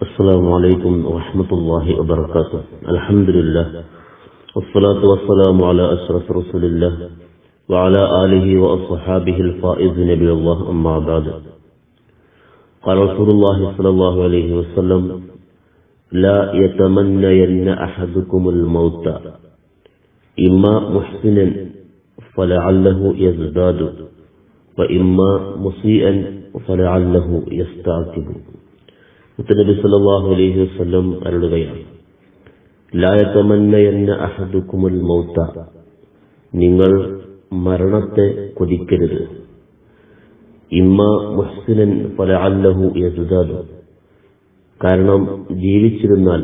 السلام عليكم ورحمة الله وبركاته. الحمد لله. والصلاة والسلام على أشرف رسول الله وعلى آله وأصحابه الفائزين بالله أما بعد. قال رسول الله صلى الله عليه وسلم لا يتمنين أحدكم الموت. إما محسنا فلعله يزداد وإما مسيئا فلعله يستعتب. മുത്തനബി സല്ലല്ലാഹു അലൈഹി വസല്ലം അരുളുകയാണ്. ലാ യതമന്നയന്ന അഹദുക്കുമുൽ മൗത നിങ്ങൾ മരണത്തെ കൊതിക്കരുത്. ഇമ്മ മുഹ്സിനൻ ഫലഅല്ലഹു യസ്ദാദു. കാരണം ജീവിച്ചിരുന്നാൽ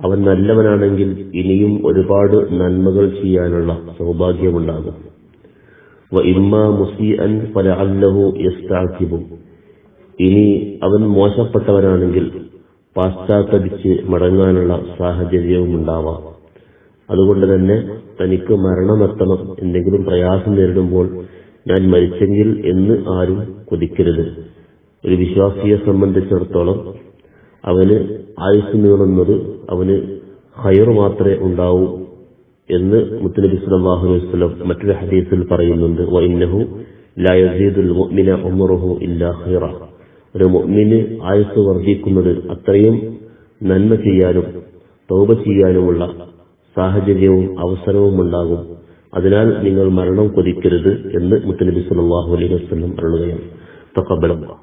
അവൻ നല്ലവനാണെങ്കിൽ ഇനിയും ഒരുപാട് നന്മകൾ ചെയ്യാനുള്ള സൗഭാഗ്യമുണ്ടാകും. വ ഇമ്മ മുസീഅൻ ഫലഅല്ലഹു യസ്തഅകിബു ഇനി അവൻ മോശപ്പെട്ടവനാണെങ്കിൽ പാശ്ചാത്തപിച്ച് മടങ്ങാനുള്ള സാഹചര്യവും ഉണ്ടാവാം. അതുകൊണ്ട് തന്നെ തനിക്ക് മരണമെത്തണം എന്തെങ്കിലും പ്രയാസം നേരിടുമ്പോൾ ഞാൻ മരിച്ചെങ്കിൽ എന്ന് ആരും കൊതിക്കരുത്. ഒരു വിശ്വാസിയെ സംബന്ധിച്ചിടത്തോളം അവന് ആയുസ് നീളുന്നത് അവന് ഹയർ മാത്രമേ ഉണ്ടാവൂ എന്ന് മുത്തനബി സല്ലല്ലാഹു അലൈഹി വസല്ലം മറ്റൊരു ഹദീസിൽ പറയുന്നുണ്ട്. വൈനഹു ലാ യസീദുൽ മുഅ്മിന ഉംറുഹു ഇല്ലാ ഖൈറ. ഒരു മുഅ്മിന് ആയുസ് വർദ്ധിക്കുന്നത് അത്രയും നന്മ ചെയ്യാനും തൗബ ചെയ്യാനുമുള്ള സാഹചര്യവും അവസരവും ഉണ്ടാകും. അതിനാൽ നിങ്ങൾ മരണം കൊതിക്കരുത് എന്ന് മുത്തനബി സല്ലല്ലാഹു അലൈഹി വസല്ലം പറയുകയാണ് തഖബ്ബലല്ലാഹ്